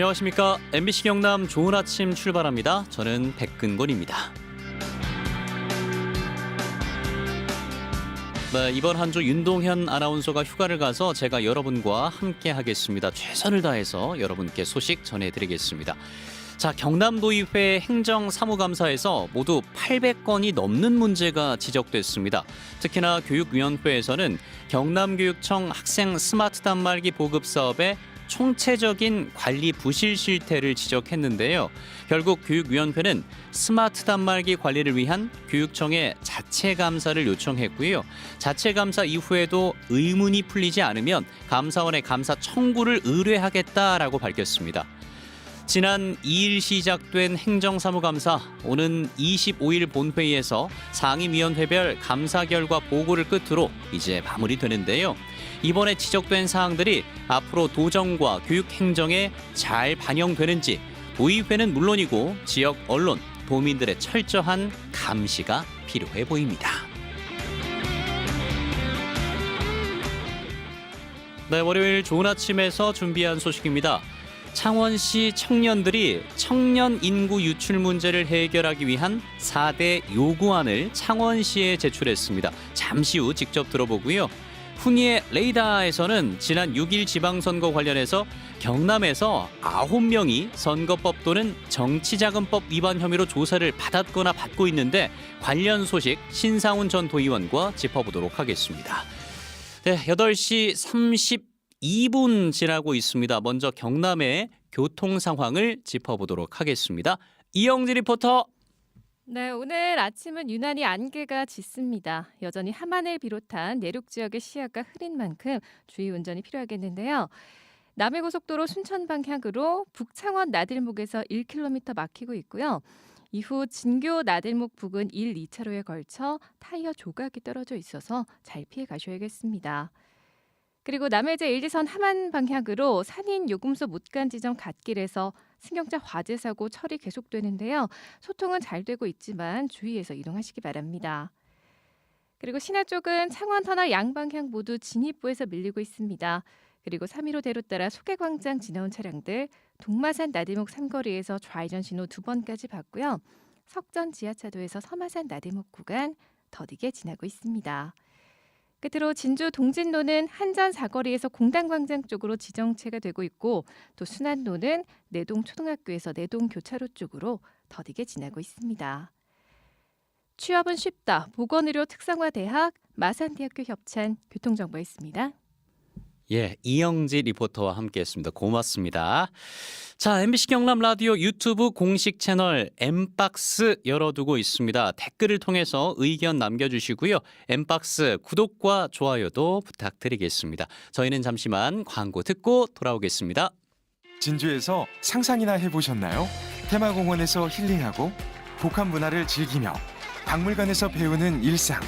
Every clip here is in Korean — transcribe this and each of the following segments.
안녕하십니까. MBC 경남 좋은 아침 출발합니다. 저는 백근곤입니다. 네, 이번 한 주 윤동현 아나운서가 휴가를 가서 제가 여러분과 함께 하겠습니다. 최선을 다해서 여러분께 소식 전해드리겠습니다. 자, 경남도의회 행정사무감사에서 모두 800건이 넘는 문제가 지적됐습니다. 특히나 교육위원회에서는 경남교육청 학생 스마트 단말기 보급 사업에 총체적인 관리 부실 실태를 지적했는데요. 결국 교육위원회는 스마트 단말기 관리를 위한 교육청의 자체 감사를 요청했고요. 자체 감사 이후에도 의문이 풀리지 않으면 감사원에 감사 청구를 의뢰하겠다라고 밝혔습니다. 지난 2일 시작된 행정사무감사 오는 25일 본회의에서 상임위원회별 감사 결과 보고를 끝으로 이제 마무리되는데요. 이번에 지적된 사항들이 앞으로 도정과 교육행정에 잘 반영되는지 도의회는 물론이고 지역 언론, 도민들의 철저한 감시가 필요해 보입니다. 네, 월요일 좋은 아침에서 준비한 소식입니다. 창원시 청년들이 청년 인구 유출 문제를 해결하기 위한 4대 요구안을 창원시에 제출했습니다. 잠시 후 직접 들어보고요. 훈이의 레이다에서는 지난 6일 지방선거 관련해서 경남에서 9명이 선거법 또는 정치자금법 위반 혐의로 조사를 받았거나 받고 있는데 관련 소식 신상훈 전 도의원과 짚어보도록 하겠습니다. 네, 8시 32분 지나고 있습니다. 먼저 경남의 교통 상황을 짚어보도록 하겠습니다. 이영지 리포터. 네, 오늘 아침은 유난히 안개가 짙습니다. 여전히 함안을 비롯한 내륙 지역의 시야가 흐린 만큼 주의 운전이 필요하겠는데요. 남해고속도로 순천 방향으로 북창원 나들목에서 1km 막히고 있고요. 이후 진교 나들목 부근 1, 2차로에 걸쳐 타이어 조각이 떨어져 있어서 잘 피해 가셔야겠습니다. 그리고 남해제 1지선 함안 방향으로 산인 요금소 못 간 지점 갓길에서 승용차 화재 사고 처리 계속되는데요. 소통은 잘 되고 있지만 주의해서 이동하시기 바랍니다. 그리고 신화 쪽은 창원 터널 양방향 모두 진입부에서 밀리고 있습니다. 그리고 315 대로 따라 소개광장 지나온 차량들 동마산 나들목 삼거리에서 좌회전 신호 두 번까지 받고요. 석전 지하차도에서 서마산 나들목 구간 더디게 지나고 있습니다. 끝으로 진주 동진로는 한전 사거리에서 공단광장 쪽으로 지정체가 되고 있고 또 순환로는 내동 초등학교에서 내동 교차로 쪽으로 더디게 지나고 있습니다. 취업은 쉽다. 보건의료 특성화대학 마산대학교 협찬 교통정보였습니다. 예, 이영지 리포터와 함께했습니다. 고맙습니다. 자, MBC 경남 라디오 유튜브 공식 채널 엠박스 열어두고 있습니다. 댓글을 통해서 의견 남겨주시고요. 엠박스 구독과 좋아요도 부탁드리겠습니다. 저희는 잠시만 광고 듣고 돌아오겠습니다. 진주에서 상상이나 해보셨나요? 테마공원에서 힐링하고 복합 문화를 즐기며 박물관에서 배우는 일상.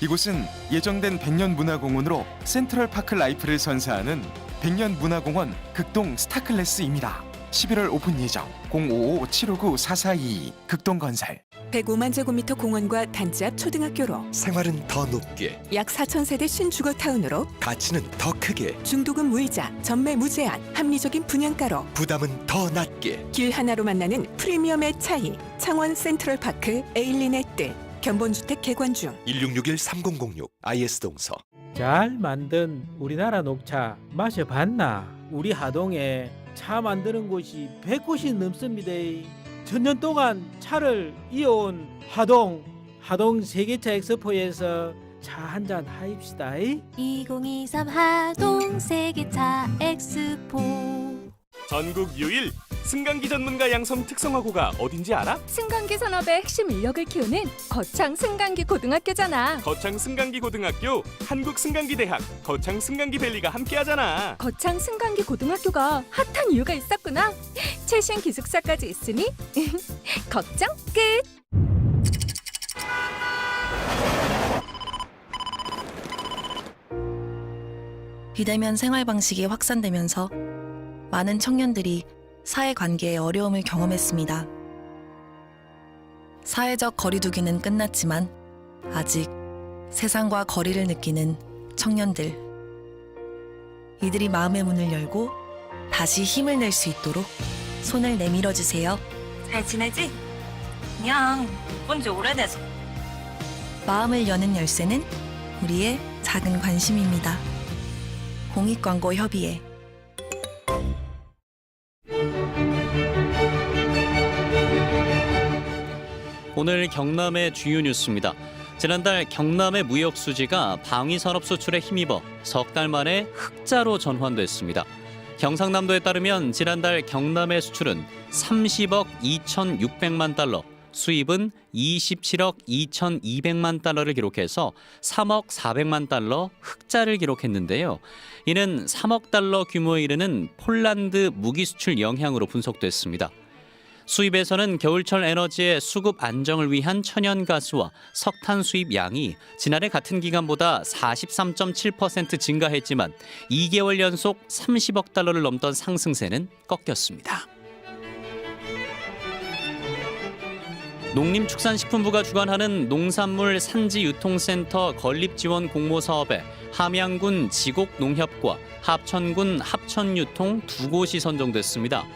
이곳은 예정된 백년 문화공원으로 센트럴 파크 라이프를 선사하는 백년 문화공원 극동 스타클래스입니다. 11월 오픈 예정. 055-759-4422 극동건설. 105만 제곱미터 공원과 단지 앞 초등학교로 생활은 더 높게 약 4천 세대 신주거 타운으로 가치는 더 크게 중도금 무이자 전매 무제한 합리적인 분양가로 부담은 더 낮게. 길 하나로 만나는 프리미엄의 차이. 창원 센트럴파크 에일린의 뜻 견본주택 개관 중 1661-3006 IS 동서 잘 만든 우리나라 녹차 마셔봤나? 우리 하동에 차 만드는 곳이 100곳이 넘습니다. 천년 동안 차를 이어온 하동, 하동 세계차 엑스포에서 차 한 잔 하입시다. 2023 하동 세계차 엑스포 전국 유일 승강기 전문가 양성 특성화고가 어딘지 알아? 승강기 산업의 핵심 인력을 키우는 거창 승강기 고등학교잖아. 거창 승강기 고등학교, 한국 승강기 대학, 거창 승강기 밸리가 함께하잖아. 거창 승강기 고등학교가 핫한 이유가 있었구나. 최신 기숙사까지 있으니 걱정 끝. 비대면 생활 방식이 확산되면서 많은 청년들이 사회관계에 어려움을 경험했습니다. 사회적 거리두기는 끝났지만 아직 세상과 거리를 느끼는 청년들. 이들이 마음의 문을 열고 다시 힘을 낼 수 있도록 손을 내밀어 주세요. 잘 지내지? 그냥 본지 오래돼서. 마음을 여는 열쇠는 우리의 작은 관심입니다. 공익광고 협의회 오늘 경남의 주요 뉴스입니다. 지난달 경남의 무역 수지가 방위 산업 수출에 힘입어 석 달 만에 흑자로 전환됐습니다. 경상남도에 따르면 지난달 경남의 수출은 30억 2,600만 달러, 수입은 27억 2,200만 달러를 기록해서 3억 400만 달러 흑자를 기록했는데요. 이는 3억 달러 규모에 이르는 폴란드 무기 수출 영향으로 분석됐습니다. 수입에서는 겨울철 에너지의 수급 안정을 위한 천연가스와 석탄 수입 양이 지난해 같은 기간보다 43.7% 증가했지만 2개월 연속 30억 달러를 넘던 상승세는 꺾였습니다. 농림축산식품부가 주관하는 농산물 산지 유통센터 건립 지원 공모 사업에 함양군 지곡농협과 합천군 합천유통 두 곳이 선정됐습니다.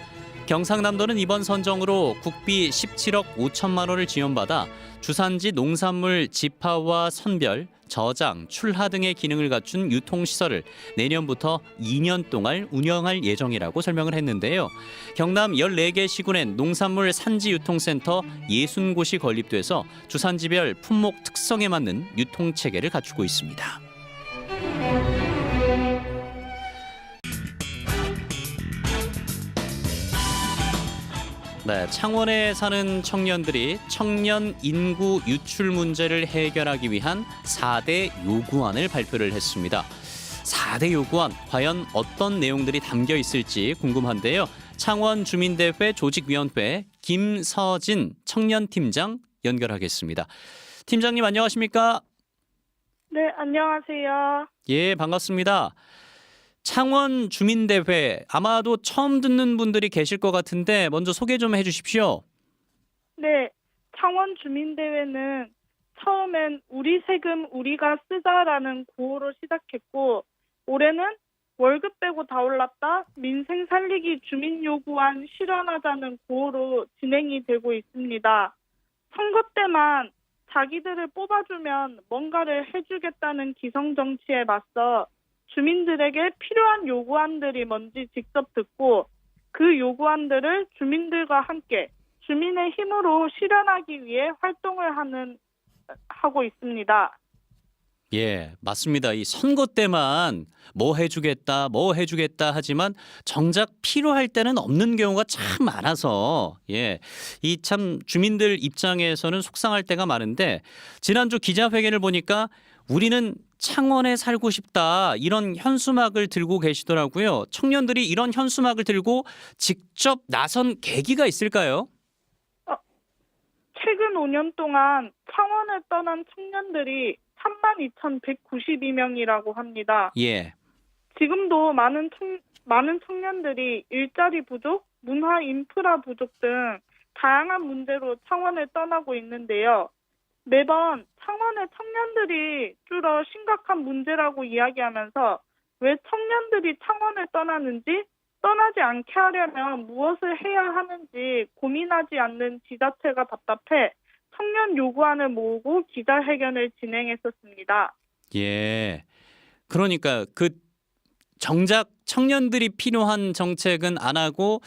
경상남도는 이번 선정으로 국비 17억 5천만 원을 지원받아 주산지 농산물 집화와 선별, 저장, 출하 등의 기능을 갖춘 유통시설을 내년부터 2년 동안 운영할 예정이라고 설명을 했는데요. 경남 14개 시군엔 농산물 산지 유통센터 60곳이 건립돼서 주산지별 품목 특성에 맞는 유통체계를 갖추고 있습니다. 네, 창원에 사는 청년들이 청년 인구 유출 문제를 해결하기 위한 4대 요구안을 발표를 했습니다. 4대 요구안 과연 어떤 내용들이 담겨 있을지 궁금한데요. 창원 주민대회 조직위원회 김서진 청년팀장 연결하겠습니다. 팀장님 안녕하십니까? 네, 안녕하세요. 예, 반갑습니다. 창원 주민대회 아마도 처음 듣는 분들이 계실 것 같은데 먼저 소개 좀 해주십시오. 네, 창원 주민대회는 처음엔 우리 세금 우리가 쓰자라는 구호로 시작했고, 올해는 월급 빼고 다 올랐다, 민생 살리기 주민 요구안 실현하자는 구호로 진행이 되고 있습니다. 선거 때만 자기들을 뽑아주면 뭔가를 해주겠다는 기성 정치에 맞서 주민들에게 필요한 요구안들이 뭔지 직접 듣고 그 요구안들을 주민들과 함께 주민의 힘으로 실현하기 위해 활동을 하는 하고 있습니다. 예, 맞습니다. 이 선거 때만 뭐 해주겠다, 뭐 해주겠다 하지만 정작 필요할 때는 없는 경우가 참 많아서 예, 이 참 주민들 입장에서는 속상할 때가 많은데 지난주 기자회견을 보니까 우리는 창원에 살고 싶다 이런 현수막을 들고 계시더라고요. 청년들이 이런 현수막을 들고 직접 나선 계기가 있을까요? 최근 5년 동안 창원을 떠난 청년들이 32,192명이라고 합니다. 예, 지금도 많은 청, 많은 청년들이 일자리 부족, 문화 인프라 부족 등 다양한 문제로 창원을 떠나고 있는데요. 매번 창원의 청년들이 줄어 심각한 문제라고 이야기하면서 왜 청년들이 창원을 떠나는지 떠나지 않게 하려면 무엇을 해야 하는지 고민하지 않는 지자체가 답답해 청년 요구안을 모으고 기자회견을 진행했었습니다. 예. 그러니까 그 정작 청년들이 필요한 정책은 안 하고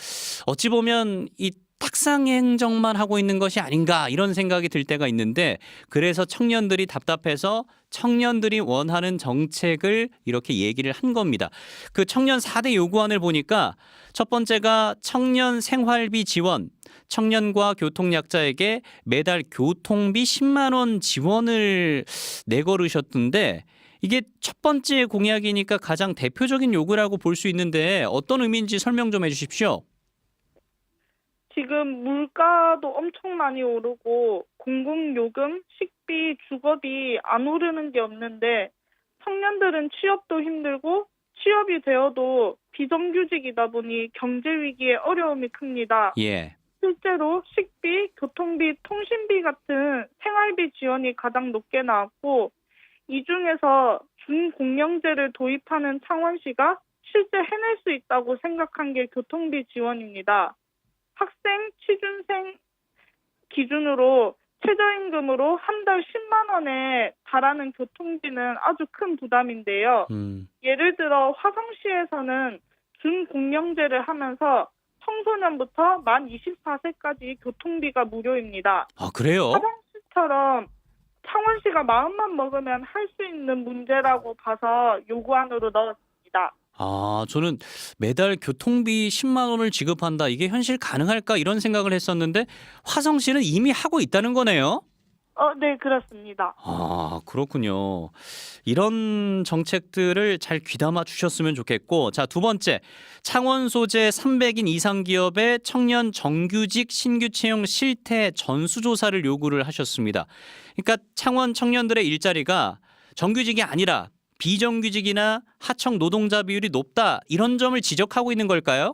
어찌 보면 이 탁상 행정만 하고 있는 것이 아닌가 이런 생각이 들 때가 있는데 그래서 청년들이 답답해서 청년들이 원하는 정책을 이렇게 얘기를 한 겁니다. 그 청년 4대 요구안을 보니까 첫 번째가 청년 생활비 지원, 청년과 교통약자에게 매달 교통비 10만 원 지원을 내걸으셨던데 이게 첫 번째 공약이니까 가장 대표적인 요구라고 볼 수 있는데 어떤 의미인지 설명 좀 해주십시오. 지금 물가도 엄청 많이 오르고 공공요금, 식비, 주거비 안 오르는 게 없는데 청년들은 취업도 힘들고 취업이 되어도 비정규직이다 보니 경제 위기에 어려움이 큽니다. 예. 실제로 식비, 교통비, 통신비 같은 생활비 지원이 가장 높게 나왔고 이 중에서 준공영제를 도입하는 창원시가 실제 해낼 수 있다고 생각한 게 교통비 지원입니다. 학생, 취준생 기준으로 최저임금으로 한 달 10만 원에 달하는 교통비는 아주 큰 부담인데요. 음. 예를 들어 화성시에서는 준공영제를 하면서 청소년부터 만 24세까지 교통비가 무료입니다. 아, 그래요? 화성시처럼 창원시가 마음만 먹으면 할 수 있는 문제라고 봐서 요구안으로 넣었습니다. 아, 저는 매달 교통비 10만 원을 지급한다. 이게 현실 가능할까? 이런 생각을 했었는데 화성시는 이미 하고 있다는 거네요. 어, 네, 그렇습니다. 아, 그렇군요. 이런 정책들을 잘 귀담아 주셨으면 좋겠고. 자, 두 번째. 창원 소재 300인 이상 기업의 청년 정규직 신규 채용 실태 전수조사를 요구를 하셨습니다. 그러니까 창원 청년들의 일자리가 정규직이 아니라 비정규직이나 하청 노동자 비율이 높다. 이런 점을 지적하고 있는 걸까요?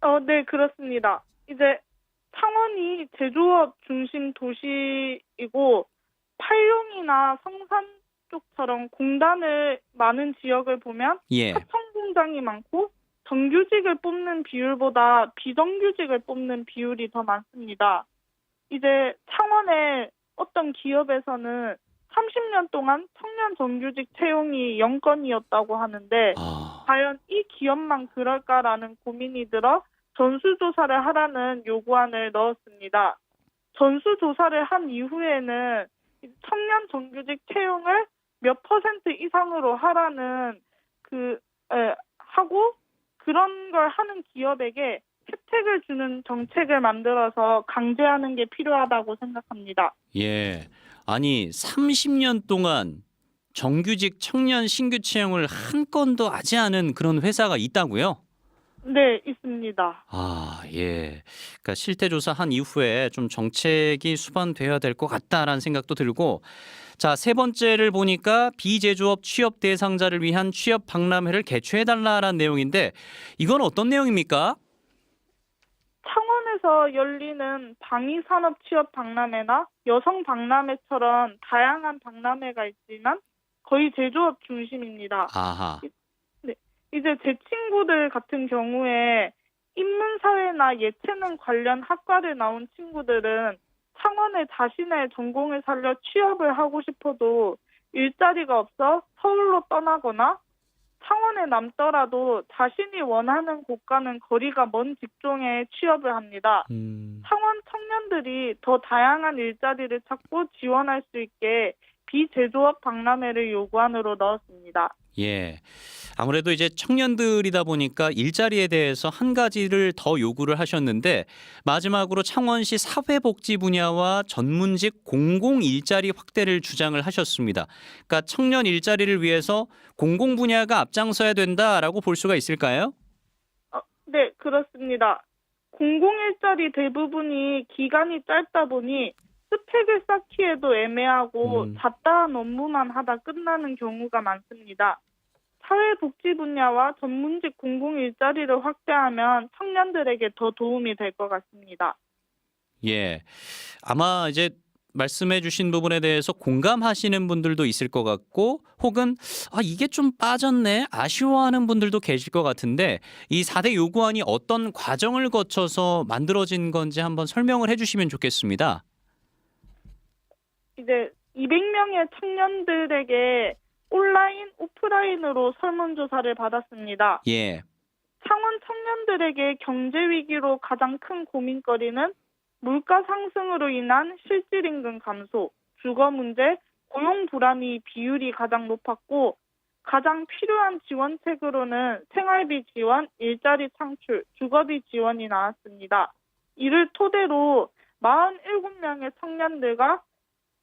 어, 네, 그렇습니다. 이제 창원이 제조업 중심 도시이고 팔룡이나 성산 쪽처럼 공단을 많은 지역을 보면 예. 하청 공장이 많고 정규직을 뽑는 비율보다 비정규직을 뽑는 비율이 더 많습니다. 이제 창원의 어떤 기업에서는 30년 동안 청년 정규직 채용이 0건이었다고 하는데 아, 과연 이 기업만 그럴까라는 고민이 들어 전수조사를 하라는 요구안을 넣었습니다. 전수조사를 한 이후에는 청년 정규직 채용을 몇 퍼센트 이상으로 하라는 그 에, 하고 그런 걸 하는 기업에게 혜택을 주는 정책을 만들어서 강제하는 게 필요하다고 생각합니다. 예. 아니, 30년 동안 정규직 청년 신규 채용을 한 건도 하지 않은 그런 회사가 있다고요? 네, 있습니다. 아, 예. 그러니까 실태 조사한 이후에 좀 정책이 수반돼야 될 것 같다라는 생각도 들고 자, 세 번째를 보니까 비제조업 취업 대상자를 위한 취업 박람회를 개최해 달라라는 내용인데 이건 어떤 내용입니까? 창원 에서 열리는 방위산업 취업 박람회나 여성 박람회처럼 다양한 박람회가 있지만 거의 제조업 중심입니다. 아하. 이제 제 친구들 같은 경우에 인문사회나 예체능 관련 학과를 나온 친구들은 창원에 자신의 전공을 살려 취업을 하고 싶어도 일자리가 없어 서울로 떠나거나 창원에 남더라도 자신이 원하는 곳과는 거리가 먼 직종에 취업을 합니다. 음. 창원 청년들이 더 다양한 일자리를 찾고 지원할 수 있게 비제조업 박람회를 요구안으로 넣었습니다. 예. 아무래도 이제 청년들이다 보니까 일자리에 대해서 한 가지를 더 요구를 하셨는데 마지막으로 창원시 사회복지 분야와 전문직 공공 일자리 확대를 주장을 하셨습니다. 그러니까 청년 일자리를 위해서 공공 분야가 앞장서야 된다라고 볼 수가 있을까요? 어, 네, 그렇습니다. 공공 일자리 대부분이 기간이 짧다 보니 스펙을 쌓기에도 애매하고 음. 잡다한 업무만 하다 끝나는 경우가 많습니다. 사회복지 분야와 전문직 공공 일자리를 확대하면 청년들에게 더 도움이 될 것 같습니다. 예. 아마 이제 말씀해 주신 부분에 대해서 공감하시는 분들도 있을 것 같고 혹은 아 이게 좀 빠졌네 아쉬워하는 분들도 계실 것 같은데 이 4대 요구안이 어떤 과정을 거쳐서 만들어진 건지 한번 설명을 해 주시면 좋겠습니다. 이제 200명의 청년들에게 온라인, 오프라인으로 설문조사를 받았습니다. 예. 창원 청년들에게 경제 위기로 가장 큰 고민거리는 물가 상승으로 인한 실질 임금 감소, 주거 문제, 고용 불안이 비율이 가장 높았고 가장 필요한 지원책으로는 생활비 지원, 일자리 창출, 주거비 지원이 나왔습니다. 이를 토대로 47명의 청년들과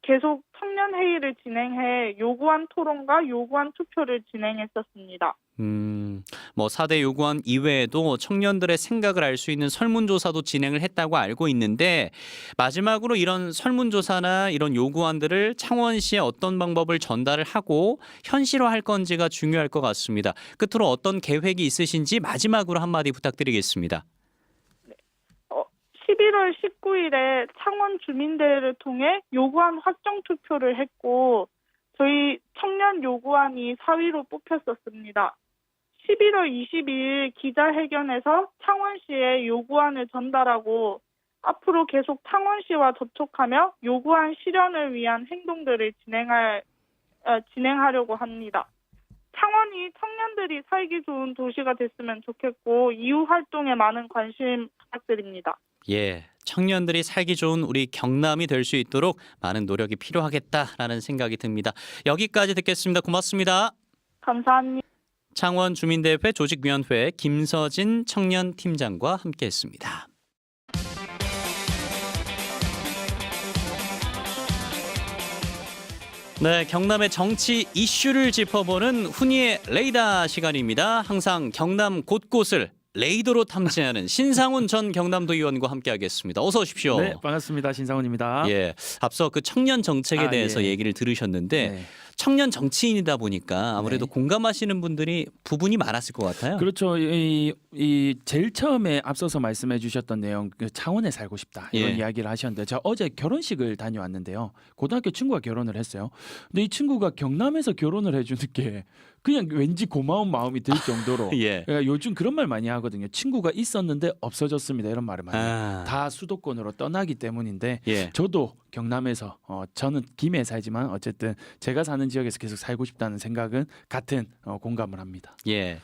계속 청년 회의를 진행해 요구한 토론과 요구한 투표를 진행했었습니다. 음, 뭐 4대 요구안 이외에도 청년들의 생각을 알 수 있는 설문조사도 진행을 했다고 알고 있는데 마지막으로 이런 설문조사나 이런 요구안들을 창원시에 어떤 방법을 전달을 하고 현실화할 건지가 중요할 것 같습니다. 끝으로 어떤 계획이 있으신지 마지막으로 한마디 부탁드리겠습니다. 11월 19일에 창원 주민대회를 통해 요구안 확정 투표를 했고 저희 청년 요구안이 4위로 뽑혔었습니다. 11월 22일 기자회견에서 창원시에 요구안을 전달하고 앞으로 계속 창원시와 접촉하며 요구안 실현을 위한 행동들을 진행할 어, 진행하려고 합니다. 창원이 청년들이 살기 좋은 도시가 됐으면 좋겠고 이후 활동에 많은 관심 부탁드립니다. 예. 청년들이 살기 좋은 우리 경남이 될 수 있도록 많은 노력이 필요하겠다라는 생각이 듭니다. 여기까지 듣겠습니다. 고맙습니다. 감사합니다. 창원 주민대회 조직위원회 김서진 청년 팀장과 함께했습니다. 네, 경남의 정치 이슈를 짚어보는 훈이의 레이더 시간입니다. 항상 경남 곳곳을 레이더로 탐지하는 신상훈 전 경남도 의원과 함께하겠습니다. 어서 오십시오. 네, 반갑습니다. 신상훈입니다. 예, 앞서 그 청년 정책에 아, 대해서 예. 얘기를 들으셨는데 네. 청년 정치인이다 보니까 아무래도 네. 공감하시는 분들이 부분이 많았을 것 같아요. 그렇죠. 이, 이 제일 처음에 앞서서 말씀해 주셨던 내용 그 창원에 살고 싶다 이런 예. 이야기를 하셨는데 제가 어제 결혼식을 다녀왔는데요. 고등학교 친구가 결혼을 했어요. 근데 이 친구가 경남에서 결혼을 해주는 게 그냥 왠지 고마운 마음이 들 정도로 예. 그러니까 요즘 그런 말 많이 하거든요. 친구가 있었는데 없어졌습니다 이런 말을 많이 해요. 아, 다 수도권으로 떠나기 때문인데 예. 저도 경남에서 어, 저는 김해에 살지만 어쨌든 제가 사는 지역에서 계속 살고 싶다는 생각은 같은 어, 공감을 합니다. 예.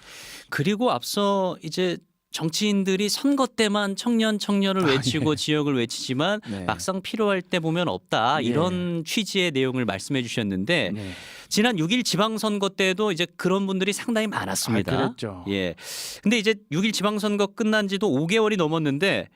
그리고 앞서 이제 정치인들이 선거 때만 청년 청년을 아, 외치고 예. 지역을 외치지만 네. 막상 필요할 때 보면 없다 예. 이런 취지의 내용을 말씀해 주셨는데 네. 지난 6일 지방선거 때도 이제 그런 분들이 상당히 많았습니다. 아, 그랬죠. 예. 근데 이제 6일 지방선거 끝난 지도 5개월이 넘었는데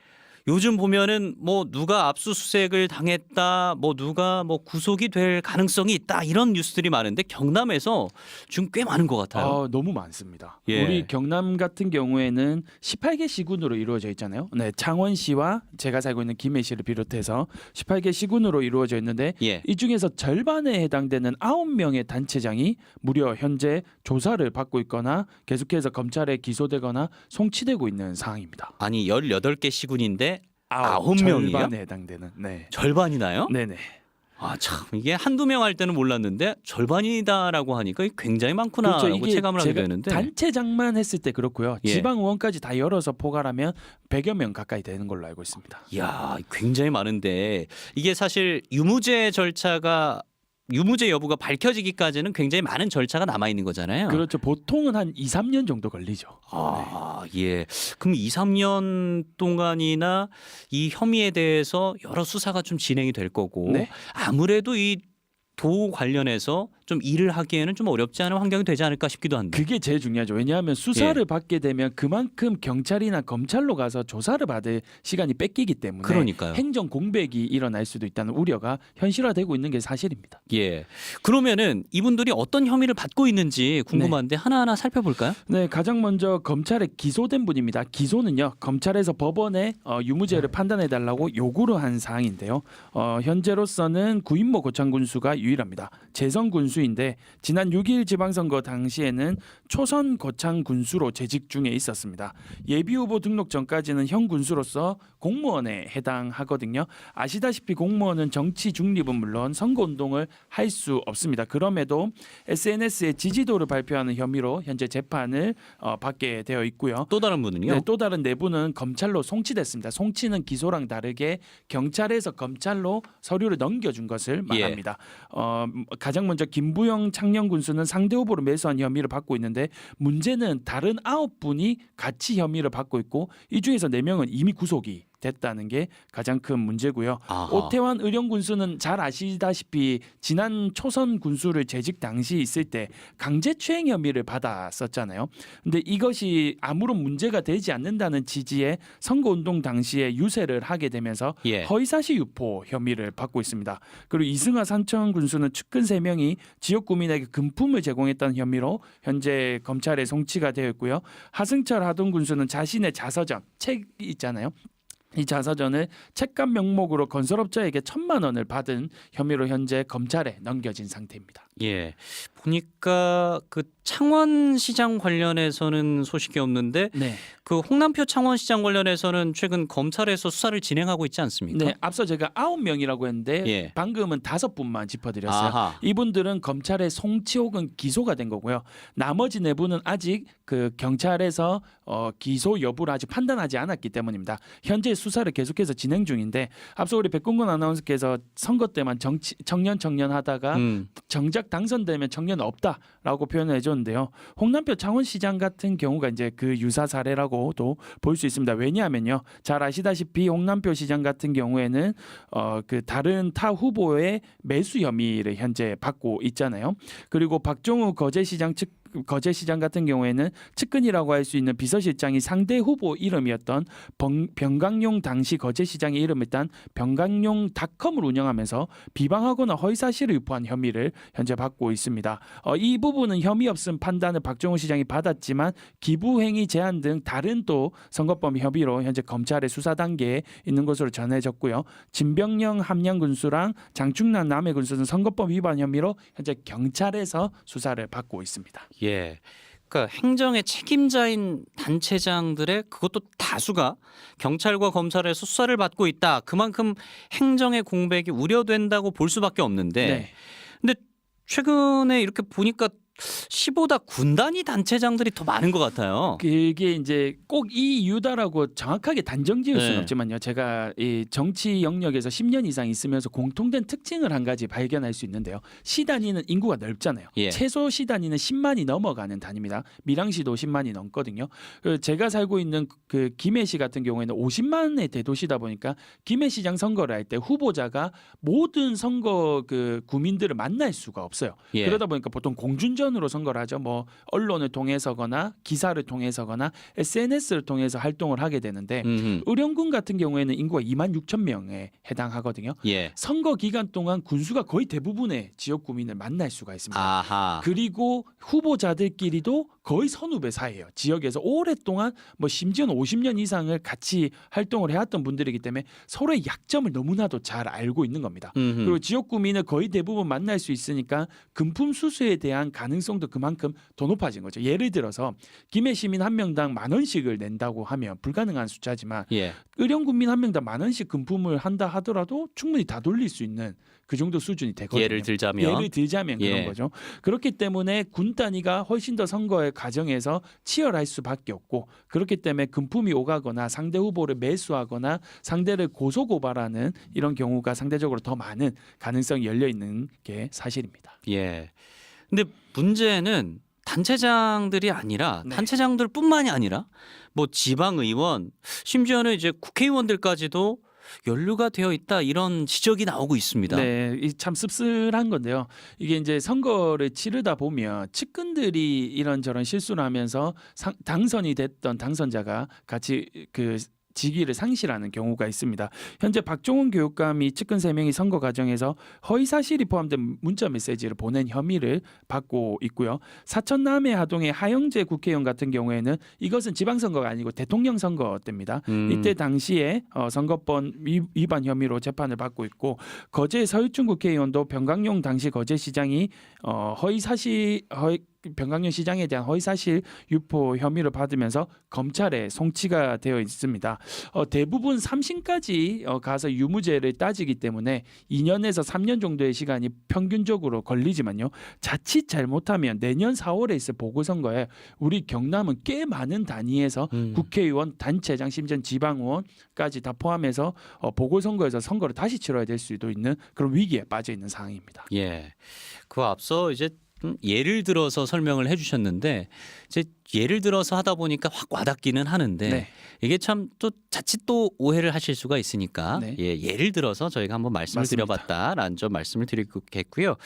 요즘 보면은 뭐 누가 압수수색을 당했다, 뭐 누가 뭐 구속이 될 가능성이 있다 이런 뉴스들이 많은데 경남에서 지금 꽤 많은 것 같아요. 아, 너무 많습니다. 예. 우리 경남 같은 경우에는 18개 시군으로 이루어져 있잖아요. 네, 창원시와 제가 살고 있는 김해시를 비롯해서 18개 시군으로 이루어져 있는데 예. 이 중에서 절반에 해당되는 9명의 단체장이 무려 현재 조사를 받고 있거나 계속해서 검찰에 기소되거나 송치되고 있는 상황입니다. 아니 18개 시군인데 아홉 명이요? 절반에 해당되는. 네. 절반이나요? 네네. 아 참 이게 한두 명 할 때는 몰랐는데 절반이다라고 하니까 이게 굉장히 많구나라고 체감을 하게 그렇죠. 제가 되는데 단체 장만 했을 때 그렇고요. 예. 지방 의원까지 다 열어서 포괄하면 100여 명 가까이 되는 걸로 알고 있습니다. 이야 굉장히 많은데 이게 사실 유무죄 절차가 유무죄 여부가 밝혀지기까지는 굉장히 많은 절차가 남아 있는 거잖아요. 그렇죠. 보통은 한 2, 3년 정도 걸리죠. 아, 예. 그럼 2, 3년 동안이나 이 혐의에 대해서 여러 수사가 좀 진행이 될 거고 네. 아무래도 이 도 관련해서 좀 일을 하기에는 좀 어렵지 않은 환경이 되지 않을까 싶기도 한데. 그게 제일 중요하죠. 왜냐하면 수사를 예. 받게 되면 그만큼 경찰이나 검찰로 가서 조사를 받을 시간이 뺏기기 때문에 그러니까요. 행정 공백이 일어날 수도 있다는 우려가 현실화되고 있는 게 사실입니다. 예. 그러면은 이분들이 어떤 혐의를 받고 있는지 궁금한데 하나하나 살펴볼까요? 네, 가장 먼저 검찰에 기소된 분입니다. 기소는요, 검찰에서 법원에 어, 유무죄를 판단해 달라고 요구를 한 사항인데요. 어, 현재로서는 구인모 고창 군수가 유일합니다. 재선 군수 인데 지난 6일 지방선거 당시에는 초선 고창 군수로 재직 중에 있었습니다. 예비 후보 등록 전까지는 현 군수로서 공무원에 해당하거든요. 아시다시피 공무원은 정치 중립은 물론 선거 운동을 할 수 없습니다. 그럼에도 SNS에 지지도를 발표하는 혐의로 현재 재판을 어, 받게 되어 있고요. 또 다른 분은요? 네, 또 다른 내부는 검찰로 송치됐습니다. 송치는 기소랑 다르게 경찰에서 검찰로 서류를 넘겨준 것을 예. 말합니다. 어, 가장 먼저 김부영 창녕 군수는 상대 후보를 매수한 혐의를 받고 있는데 문제는 다른 아홉 분이 같이 혐의를 받고 있고 이 중에서 네 명은 이미 구속이 됐다는 게 가장 큰 문제고요. 아하. 오태환 의령 군수는 잘 아시다시피 지난 초선 군수를 재직 당시 있을 때 강제추행 혐의를 받았었잖아요. 근데 이것이 아무런 문제가 되지 않는다는 지지에 선거운동 당시에 유세를 하게 되면서 예. 허위사실 유포 혐의를 받고 있습니다. 그리고 이승하 산청 군수는 측근 3명이 지역 구민에게 금품을 제공했다는 혐의로 현재 검찰에 송치가 되어 있고요. 하승철 하동 군수는 자신의 자서전 책 있잖아요. 이 자서전을 책감 명목으로 건설업자에게 천만 원을 받은 혐의로 현재 검찰에 넘겨진 상태입니다. 예. 보니까 그 창원시장 관련해서는 소식이 없는데 네. 그 홍남표 창원시장 관련해서는 최근 검찰에서 수사를 진행하고 있지 않습니까? 네, 앞서 제가 아홉 명이라고 했는데 예. 방금은 다섯 분만 짚어드렸어요. 아하. 이분들은 검찰에 송치 혹은 기소가 된 거고요. 나머지 네 분은 아직 그 경찰에서 어, 기소 여부를 아직 판단하지 않았기 때문입니다. 현재 수사를 계속해서 진행 중인데 앞서 우리 백군건 아나운서께서 선거 때만 정치, 청년 청년 하다가 음. 정작 당선되면 청년 없다라고 표현을 해줬는데요. 홍남표 창원시장 같은 경우가 이제 그 유사 사례라고도 볼 수 있습니다. 왜냐하면요, 잘 아시다시피 홍남표 시장 같은 경우에는 어 그 다른 타 후보의 매수 혐의를 현재 받고 있잖아요. 그리고 박종우 거제시장 측 거제시장 같은 경우에는 측근이라고 할 수 있는 비서실장이 상대 후보 이름이었던 번- 병강용 당시 거제시장의 이름을 딴 병강용 닷컴을 운영하면서 비방하거나 허위사실을 유포한 혐의를 현재 받고 있습니다. 어, 이 부분은 혐의 없음 판단을 박정우 시장이 받았지만 기부행위 제한 등 다른 또 선거법 혐의로 현재 검찰의 수사 단계에 있는 것으로 전해졌고요. 진병영 함양 군수랑 장충남 남해 군수는 선거법 위반 혐의로 현재 경찰에서 수사를 받고 있습니다. 예. 그러니까 행정의 책임자인 단체장들의 그것도 다수가 경찰과 검찰에서 수사를 받고 있다. 그만큼 행정의 공백이 우려된다고 볼 수밖에 없는데 네. 근데 최근에 이렇게 보니까 시보다 군단위 단체장들이 더 많은 것 같아요. 그게 이제 꼭 이 이유다라고 정확하게 단정 지을 수는 네. 없지만요. 제가 이 정치 영역에서 10년 이상 있으면서 공통된 특징을 한 가지 발견할 수 있는데요. 시 단위는 인구가 넓잖아요. 예. 최소 시 단위는 10만이 넘어가는 단위입니다. 밀양시도 10만이 넘거든요. 그 제가 살고 있는 그 김해시 같은 경우에는 50만의 대도시다 보니까 김해시장 선거를 할 때 후보자가 모든 선거 그 구민들을 만날 수가 없어요. 예. 그러다 보니까 보통 공준전 으로 선거를 하죠. 뭐 언론을 통해서거나 기사를 통해서거나 SNS를 통해서 활동을 하게 되는데 음흠. 의령군 같은 경우에는 인구가 2만 6천 명에 해당하거든요. 예. 선거 기간 동안 군수가 거의 대부분의 지역 구민을 만날 수가 있습니다. 아하. 그리고 후보자들끼리도 거의 선후배 사이예요. 지역에서 오랫동안 뭐 심지어는 50년 이상을 같이 활동을 해왔던 분들이기 때문에 서로의 약점을 너무나도 잘 알고 있는 겁니다. 음흠. 그리고 지역 구민을 거의 대부분 만날 수 있으니까 금품 수수에 대한 가능성도 그만큼 더 높아진 거죠. 예를 들어서 김해 시민 한 명당 만 원씩을 낸다고 하면 불가능한 숫자지만 예. 의령 군민 한 명당 만 원씩 금품을 한다 하더라도 충분히 다 돌릴 수 있는 그 정도 수준이 되거든요. 예를 들자면 예를 들자면 그런 예. 거죠. 그렇기 때문에 군 단위가 훨씬 더 선거의 과정에서 치열할 수밖에 없고 그렇기 때문에 금품이 오가거나 상대 후보를 매수하거나 상대를 고소 고발하는 이런 경우가 상대적으로 더 많은 가능성이 열려 있는 게 사실입니다. 예. 근데 문제는 단체장들이 아니라 네. 단체장들뿐만이 아니라 뭐 지방 의원 심지어는 이제 국회의원들까지도 연루가 되어 있다 이런 지적이 나오고 있습니다. 네, 이 참 씁쓸한 건데요. 이게 이제 선거를 치르다 보면 측근들이 이런저런 실수를 하면서 상, 당선이 됐던 당선자가 같이 그 직위를 상실하는 경우가 있습니다. 현재 박종훈 교육감이 측근 세명이 선거 과정에서 허위 사실이 포함된 문자 메시지를 보낸 혐의를 받고 있고요. 사천 남해 하동의 하영재 국회의원 같은 경우에는 이것은 지방선거가 아니고 대통령 선거 때입니다. 음. 이때 당시에 어, 선거법 위- 위반 혐의로 재판을 받고 있고 거제 서유춘 국회의원도 병강용 당시 거제시장이 어, 허위 사실 허위 병강용 시장에 대한 허위 사실 유포 혐의를 받으면서 검찰에 송치가 되어 있습니다. 어, 대부분 3심까지 어, 가서 유무죄를 따지기 때문에 2년에서 3년 정도의 시간이 평균적으로 걸리지만요. 자칫 잘못하면 내년 4월에 있을 보궐선거에 우리 경남은 꽤 많은 단위에서 음. 국회의원, 단체장, 심지어 지방의원까지 다 포함해서 어, 보궐선거에서 선거를 다시 치러야 될 수도 있는 그런 위기에 빠져 있는 상황입니다. 예. 그 앞서 이제 좀 예를 들어서 설명을 해주셨는데 예를 들어서 하다 보니까 확 와닿기는 하는데 네. 이게 참 또 자칫 또 오해를 하실 수가 있으니까 네. 예, 예를 들어서 저희가 한번 말씀을 맞습니다. 드려봤다라는 점 말씀을 드리겠고요.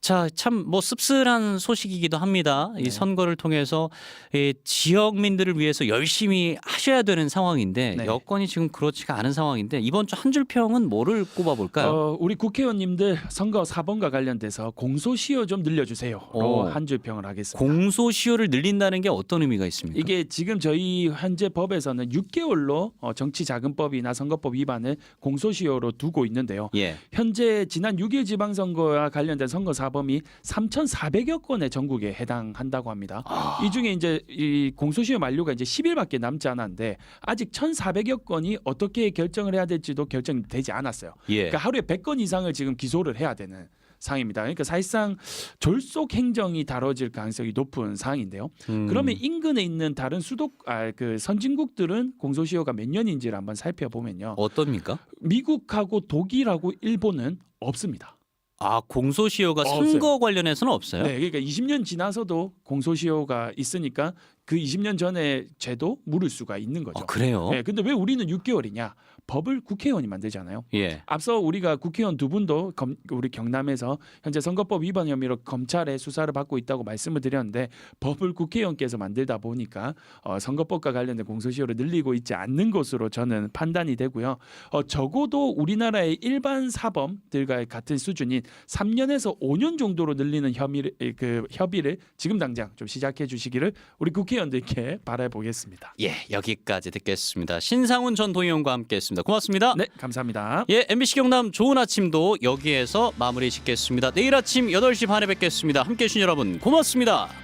자, 참 뭐 씁쓸한 소식이기도 합니다. 이 네. 선거를 통해서 이 지역민들을 위해서 열심히 하셔야 되는 상황인데 네. 여건이 지금 그렇지가 않은 상황인데 이번 주 한 줄 평은 뭐를 꼽아볼까요? 어, 우리 국회의원님들 선거 4번과 관련돼서 공소시효 좀 늘려주세요로 오. 한줄 평을 하겠습니다. 공소시효를 늘린다는 게게 어떤 의미가 있습니까? 이게 지금 저희 현재 법에서는 6개월로 어, 정치자금법이나 선거법 위반을 공소시효로 두고 있는데요. 예. 현재 지난 6일 지방선거와 관련된 선거 사범이 3,400여 건의 전국에 해당한다고 합니다. 아. 이 중에 이제 이 공소시효 만료가 이제 10일밖에 남지 않았는데 아직 1,400여 건이 어떻게 결정을 해야 될지도 결정되지 않았어요. 예. 그러니까 하루에 100건 이상을 지금 기소를 해야 되는 상입니다. 그러니까 사실상 졸속 행정이 다뤄질 가능성이 높은 상황인데요. 음. 그러면 인근에 있는 다른 수도 아, 그 선진국들은 공소시효가 몇 년인지를 한번 살펴보면요. 어떻습니까? 미국하고 독일하고 일본은 없습니다. 아 공소시효가 없어요. 선거 관련해서는 없어요. 네, 그러니까 20년 지나서도 공소시효가 있으니까 그 20년 전에 죄도 물을 수가 있는 거죠. 아, 그래요? 네, 근데 왜 우리는 6개월이냐? 법을 국회의원이 만들잖아요. 예. 앞서 우리가 국회의원 두 분도 검, 우리 경남에서 현재 선거법 위반 혐의로 검찰의 수사를 받고 있다고 말씀을 드렸는데 법을 국회의원께서 만들다 보니까 어, 선거법과 관련된 공소시효를 늘리고 있지 않는 것으로 저는 판단이 되고요. 어, 적어도 우리나라의 일반 사범들과 같은 수준인 3년에서 5년 정도로 늘리는 혐의를 그 협의를 지금 당장 좀 시작해 주시기를 우리 국회 의원들께 바라보겠습니다. 예, 여기까지 듣겠습니다. 신상훈 전 도의원과 함께했습니다. 고맙습니다. 네, 감사합니다. 예, MBC 경남 좋은 아침도 여기에서 마무리 짓겠습니다. 내일 아침 8시 반에 뵙겠습니다. 함께해 주신 여러분 고맙습니다.